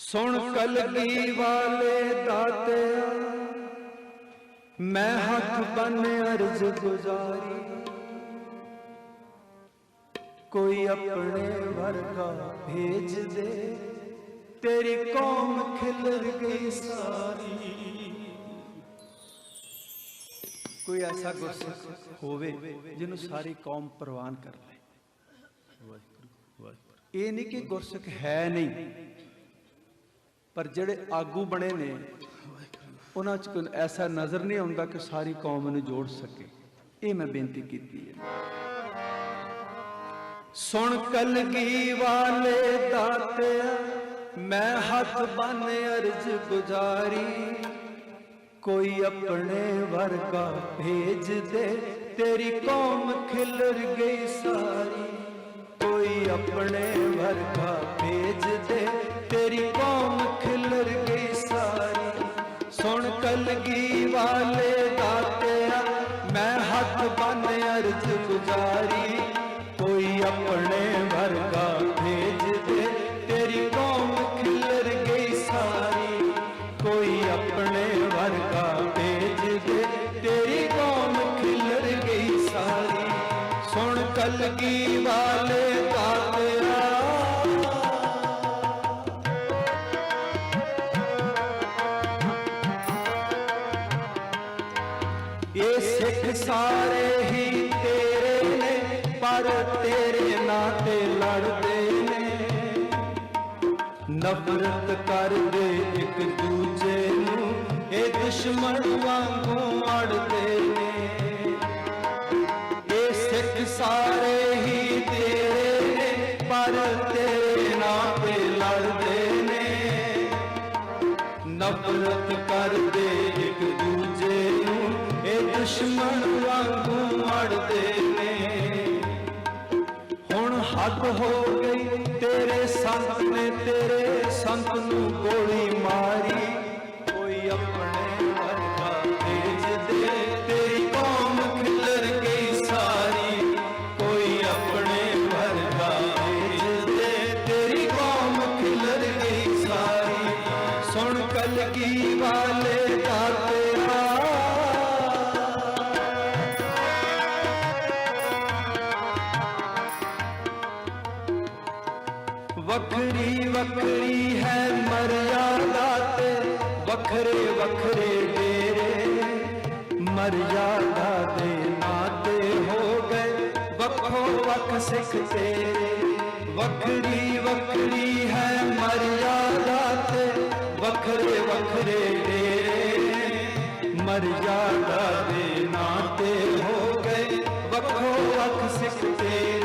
ਸੁਣ ਕਲਗੀ ਵਾਲੇ ਦਾਤਿਆ ਮੈਂ ਹੱਥ ਬੰਨ ਅਰਜ਼ ਗੁਜ਼ਾਰੀ। ਕੋਈ ਆਪਣੇ ਵਰਗਾ ਭੇਜ ਦੇ। ਤੇਰੀ ਕੌਮ ਖਿਲਰ ਗਈ ਸਾਰੀ। ਕੋਈ ਐਸਾ ਗੁਰਸਿੱਖ ਹੋਵੇ ਜਿਹਨੂੰ ਸਾਰੀ ਕੌਮ ਪ੍ਰਵਾਨ ਕਰ ਲੈ। ਵਾਹਿਗੁਰੂ ਵਾਹਿਗੁਰੂ। ਇਹ ਨਹੀਂ ਕਿ ਗੁਰਸਿੱਖ ਹੈ ਨਹੀਂ। ਪਰ ਜਿਹੜੇ ਆਗੂ ਬਣੇ ਨੇ, ਉਹਨਾਂ 'ਚ ਕੋਈ ਐਸਾ ਨਜ਼ਰ ਨਹੀਂ ਆਉਂਦਾ ਕਿ ਸਾਰੀ ਕੌਮ ਨੂੰ ਜੋੜ ਸਕੇ। ਇਹ ਮੈਂ ਬੇਨਤੀ ਕੀਤੀ ਹੈ। ਸੁਣ ਕਲਗੀ ਵਾਲੇ ਦਾਤਿਆ ਮੈਂ ਹੱਥ ਬੰਨ ਅਰਜ਼ ਗੁਜ਼ਾਰੀ। ਕੋਈ ਆਪਣੇ ਵਰਗਾ ਭੇਜ ਦੇ, ਤੇਰੀ ਕੌਮ ਖਿਲਰ ਗਈ ਸਾਰੀ। ਆਪਣੇ ਵਰਗਾ ਭੇਜ ਦੇ ਤੇਰੀ ਕੌਮ ਖਿਲਰ ਗਈ ਸਾਰੀ। ਸੁਣ ਕਲਗੀ ਵਾਲੇ ਦਾਤਿਆ ਮੈਂ ਹੱਥ ਬੰਨ ਅਰਜ਼ ਗੁਜ਼ਾਰੀ। ਕੋਈ ਆਪਣੇ ਸੁਣ ਵਾਲੇ ਦਾਤਿਆ ਇਹ ਸਿੱਖ ਸਾਰੇ ਹੀ ਤੇਰੇ ਨੇ, ਪਰ ਤੇਰੇ ਨਾਂ ਤੇ ਲੜਦੇ ਨੇ। ਨਫ਼ਰਤ ਕਰਦੇ ਇੱਕ ਦੂਜੇ ਨੂੰ, ਇਹ ਦੁਸ਼ਮਣ ਵਾਂਗੂ ਅੜਦੇ ਹੱਦ ਹੋ ਗਈ। ਤੇਰੇ ਸੰਤ ਨੇ ਤੇਰੇ ਸੰਤ ਨੂੰ ਗੋਲੀ ਮਾਰੀ। ਕੋਈ ਆਪਣੇ ਵਰਗਾ ਭੇਜ ਦੇ। ਤੇਰੀ ਕੌਮ ਖਿਲਰ ਗਈ ਸਾਰੀ। ਕੋਈ ਆਪਣੇ ਵਰਗਾ ਭੇਜ ਦੇ। ਤੇਰੀ ਕੌਮ ਖਿਲਰ ਗਈ ਸਾਰੀ। ਸੁਣ ਕਲ ਕੀ ਦਾਤਿਆ वक्री वक्री है मर्यादा ते। वखरे वखरे तेरे मर्यादा दे नाते हो गए। वखो वख सिख तेरे। वखरी वखरी है मर्यादा ते। वखरे वखरे तेरे मर्यादा दे नाते हो गए। वखो वख सिख तेरे।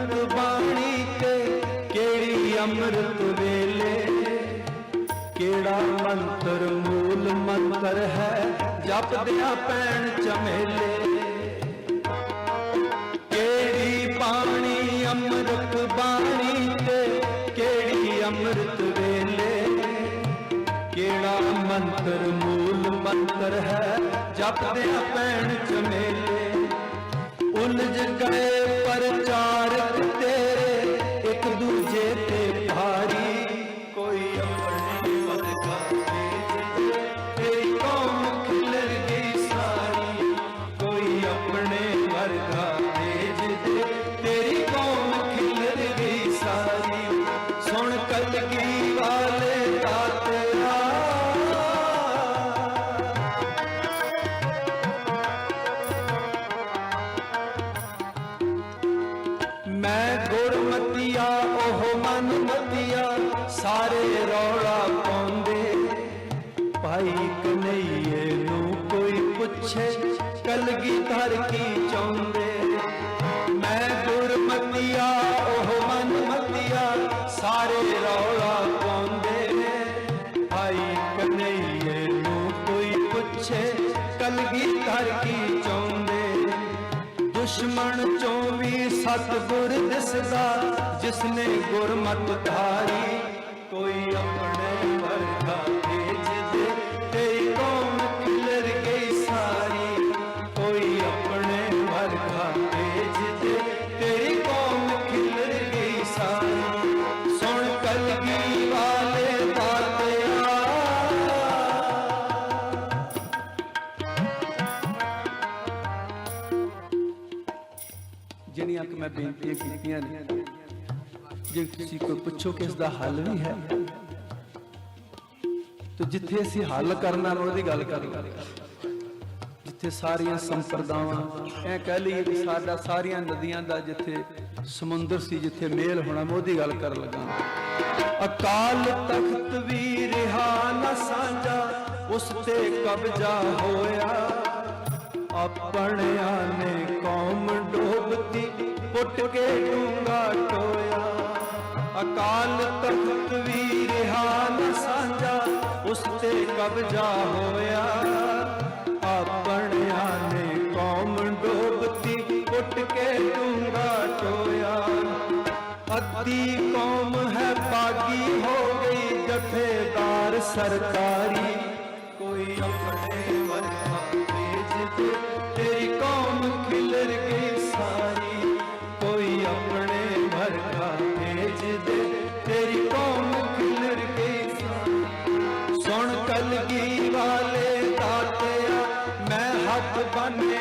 अमृत बाणी ते केड़ी अमृत वेले। केड़ा मंत्र मूल मंत्र है, जप दिया पैण चमेले। केड़ी पानी अमृत बाणी ते केड़ी अमृत वेले। केड़ा मंत्र मूल मंत्र है, जप दिया पैण चमेले। उलझ गए पर चार ਗੁਰਮਤੀਆ, ਉਹ ਮਨਮਤੀਆ, ਸਾਰੇ ਰੌਲਾ ਪਾਉਂਦੇ। ਭਾਈ ਕਨਈਏ ਨੂੰ ਕੋਈ ਪੁੱਛੇ ਕਲਗੀਧਰ ਕੀ ਚਾਹੁੰਦੇ? ਮੈਂ ਗੁਰਮਤੀਆ, ਉਹ ਮਨਮਤੀਆ, ਸਾਰੇ ਰੌਲਾ ਪਾਉਂਦੇ ਭਾਈ ਕਨਈਏ ਨੂੰ ਕੋਈ ਪੁੱਛੇ ਕਲਗੀਧਰ ਕੀ ਚਾਹੁੰਦੇ? ਦੁਸ਼ਮਣ ਸਤਿਗੁਰ ਦਿਸਦਾ ਜਿਸਨੇ ਗੁਰਮਤਿ ਧਾਰੀ ਕੋਈ ਆਪਣੇ ਜਿਹੜੀਆਂ ਕਿ ਮੈਂ ਬੇਨਤੀਆਂ ਕੀਤੀਆਂ ਨੇ। ਜੇ ਤੁਸੀਂ ਕੋਈ ਪੁੱਛੋ ਕਿ ਇਸ ਦਾ ਹੱਲ ਵੀ ਹੈ, ਤੇ ਜਿੱਥੇ ਅਸੀਂ ਹੱਲ ਕਰਨਾ ਨਾ ਉਹਦੀ ਗੱਲ ਕਰ ਜਿੱਥੇ ਸਾਰੀਆਂ ਸੰਪਰਦਾਵਾਂ, ਐ ਕਹਿ ਲਈਏ ਕਿ ਸਾਡਾ ਸਾਰੀਆਂ ਨਦੀਆਂ ਦਾ ਜਿੱਥੇ ਸਮੁੰਦਰ ਸੀ, ਜਿੱਥੇ ਮੇਲ ਹੋਣਾ, ਮੈਂ ਉਹਦੀ ਗੱਲ ਕਰਨ ਲੱਗਾ। ਅਕਾਲ ਤਖਤ ਵੀ ਰਿਹਾ ਨਾ ਸਾਂਝਾ, ਉਸ ਤੇ ਕਬਜ਼ਾ ਹੋਇਆ। ਆਪਣਿਆਂ ਨੇ ਕੌਮ ਡੋਬਤੀ, ਪੁੱਟ ਕੇ ਡੂੰਗਾ ਟੋਇਆ। ਅਕਾਲ ਤਖਤ ਵੀ ਰਿਹਾ ਨਾ ਸਾਂਝਾ, ਉਸ ਤੇ ਕਬਜ਼ਾ ਹੋਇਆ। ਆਪਣਿਆਂ ਨੇ ਕੌਮ ਡੋਬਤੀ, ਪੁੱਟ ਕੇ ਡੂੰਗਾ ਟੋਇਆ। ਅੱਧੀ ਕੌਮ ਹੈ ਬਾਗੀ ਹੋ ਗਈ ਜਥੇਦਾਰ ਸਰਕਾਰੀ। ਕੋਈ ਆਪਣੇ ਤੇਰੀ ਕੌਮ ਖਿਲਰ ਗਈ ਸਾਰੀ। ਕੋਈ ਆਪਣੇ ਵਰਗਾ ਭੇਜ ਦੇ। ਤੇਰੀ ਕੌਮ ਖਿਲਰ ਗਈ ਸਾਰੀ। ਸੁਣ ਕਲਗੀ ਵਾਲੇ ਦਾਤਿਆ, ਮੈਂ ਹੱਥ ਬੰਨੇ